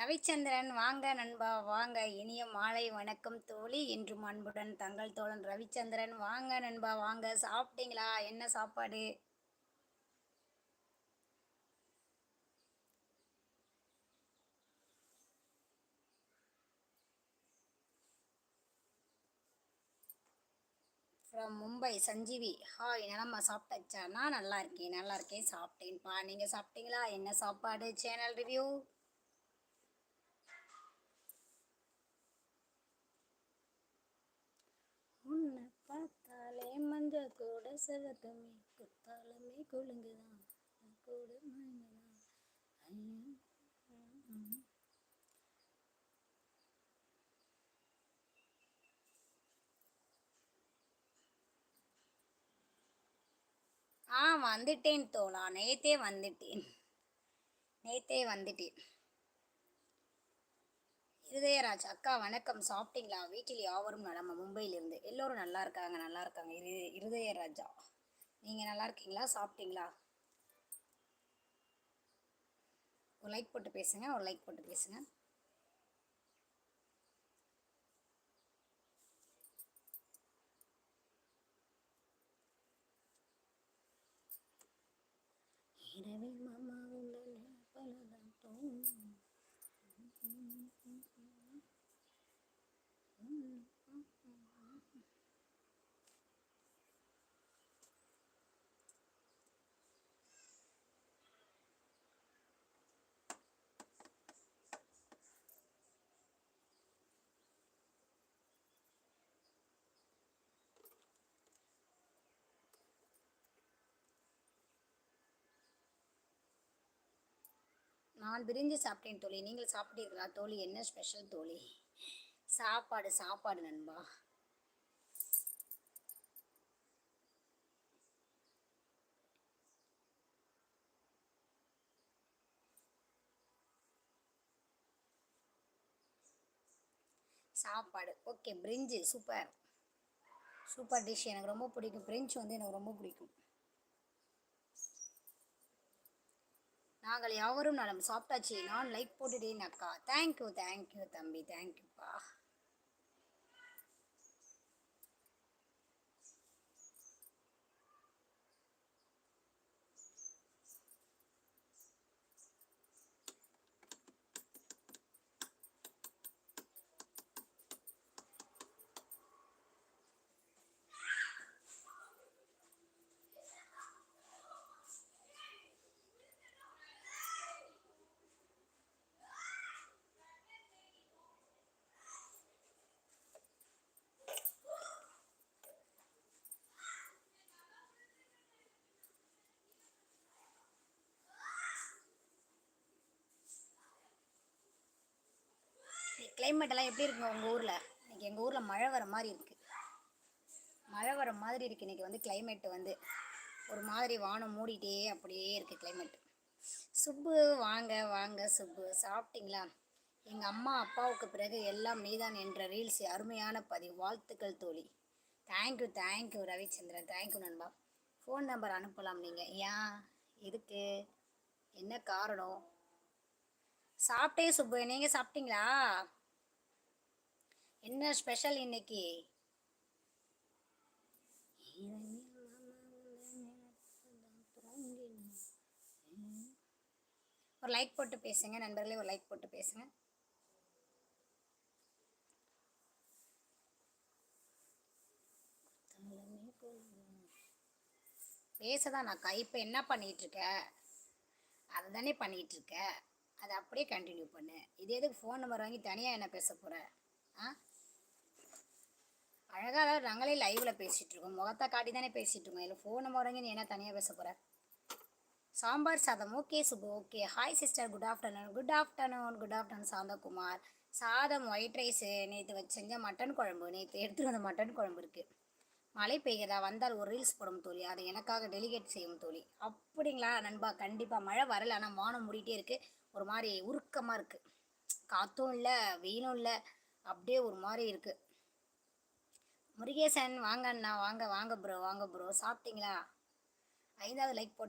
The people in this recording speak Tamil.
ரவிச்சந்திரன் வாங்க நண்பா வாங்க. இனிய மாலை வணக்கம் தோழி என்றும் அன்புடன் தங்கள் தோழன் ரவிச்சந்திரன் வாங்க நண்பா வாங்க. சாப்பிட்டீங்களா? என்ன சாப்பாடு? ஃப்ரம் மும்பை சஞ்சீவி ஹாய் நிலமா சாப்பிட்டாச்சா? நான் நல்லா இருக்கேன் நல்லா இருக்கேன். சாப்பிட்டேன்ப்பா. நீங்கள் சாப்பிட்டீங்களா? என்ன சாப்பாடு? சேனல் ரிவ்யூ கூட செவக்கமே குத்தாலமே குலுங்குதான். கூட மயங்குதான். ஐயோ ஆ வந்துட்டேன் தோழா. நேத்தே வந்துட்டேன். நேத்தே வந்துட்டேன். இருதயராஜ் அக்கா வணக்கம். சாப்பிட்டீங்களா? வீட்டில் யாவரும் நலமா? மும்பையிலிருந்து. எல்லோரும் நல்லா இருக்காங்க நல்லா இருக்காங்க. இரு இருதயராஜா நீங்கள் நல்லா இருக்கீங்களா? சாப்பிட்டீங்களா? ஒரு லைக் போட்டு பேசுங்க ஒரு லைக் போட்டு பேசுங்க. இரவில் நான் விரிஞ்சு சாப்பிட்டேன் தோழி. நீங்கள் சாப்பிட்டீர்களா தோழி? என்ன ஸ்பெஷல் தோழி? சாப்பாடு சாப்பாடு நண்பா. சாப்பாடு. ஓகே பிரிஞ்சு சூப்பர் சூப்பர் டிஷ் எனக்கு ரொம்ப பிடிக்கும். பிரிஞ்சு வந்து எனக்கு ரொம்ப பிடிக்கும். நாங்கள் யாவரும் நலம். சாப்பிட்டாச்சு. நான் லைக் போட்டுட்டேன் அக்கா. தேங்க்யூ தேங்க்யூ தம்பி. தேங்க்யூ கிளைமேட் எல்லாம் எப்படி இருக்குங்க உங்கள் ஊரில்? இன்னைக்கு எங்கள் ஊரில் மழை வர மாதிரி இருக்குது மழை வர மாதிரி இருக்குது இன்றைக்கி வந்து கிளைமேட் வந்து ஒரு மாதிரி வானம் மூடிட்டே அப்படியே இருக்குது கிளைமேட் சுப்பு வாங்க வாங்க சுப்பு. சாப்பிட்டீங்களா? எங்கள் அம்மா அப்பாவுக்கு பிறகு எல்லாம் நீதான் என்ற ரீல்ஸ் அருமையான பதிவு. வாழ்த்துக்கள் தோழி. Thank you thank you Ravichandran. Thank you நண்பா. ஃபோன் நம்பர் அனுப்பலாம் நீங்கள் ஏன்? இதுக்கு என்ன காரணம்? சாப்பிட்டே சுப்பு. நீங்கள் சாப்பிட்டீங்களா? என்ன ஸ்பெஷல் இன்னைக்கு? ஒரு லைக் போட்டு பேசுங்க நண்பர்களே ஒரு லைக் போட்டு பேசுங்க. பேசதான் நான் இப்போ என்ன பண்ணிட்டு இருக்க அதை தானே பண்ணிட்டு இருக்க அதை அப்படியே கண்டினியூ பண்ணு. இது எதுக்கு ஃபோன் நம்பர் வாங்கி தனியாக என்ன பேச போகிற ஆ? அழகாக அதாவது நாங்களே லைவில் பேசிகிட்டு இருக்கோம். முகத்தை காட்டி தானே பேசிகிட்டு இருக்கோம். இல்லை ஃபோன் முறைங்கன்னு வாங்கி என்ன தனியாக பேச போகிறேன் சாம்பார் சாதம் okay Subu okay. Hi sister good afternoon good afternoon good afternoon Santhakumar. சாதம் ஒயிட் ரைஸு நேற்று வச்சு செஞ்ச மட்டன் குழம்பு. நேற்று எடுத்துகிட்டு வந்த மட்டன் குழம்பு இருக்குது மழை பெய்யுதா வந்தால் ஒரு ரீல்ஸ் போடும் தோழி. அதை எனக்காக டெலிகேட் செய்யும் தோழி. அப்படிங்களா நண்பா? கண்டிப்பாக மழை வரல. ஆனால் வானம் மூடிட்டே இருக்குது ஒரு மாதிரி உருக்கமாக இருக்குது காற்றும் இல்லை வெயிலும் இல்லை. அப்படியே ஒரு மாதிரி இருக்குது முருகேசன் வாங்க அண்ணா வாங்க வாங்க ப்ரோ வாங்க ப்ரோ சாப்பிட்டீங்களா? ஐந்தாவது லைக் போட்டு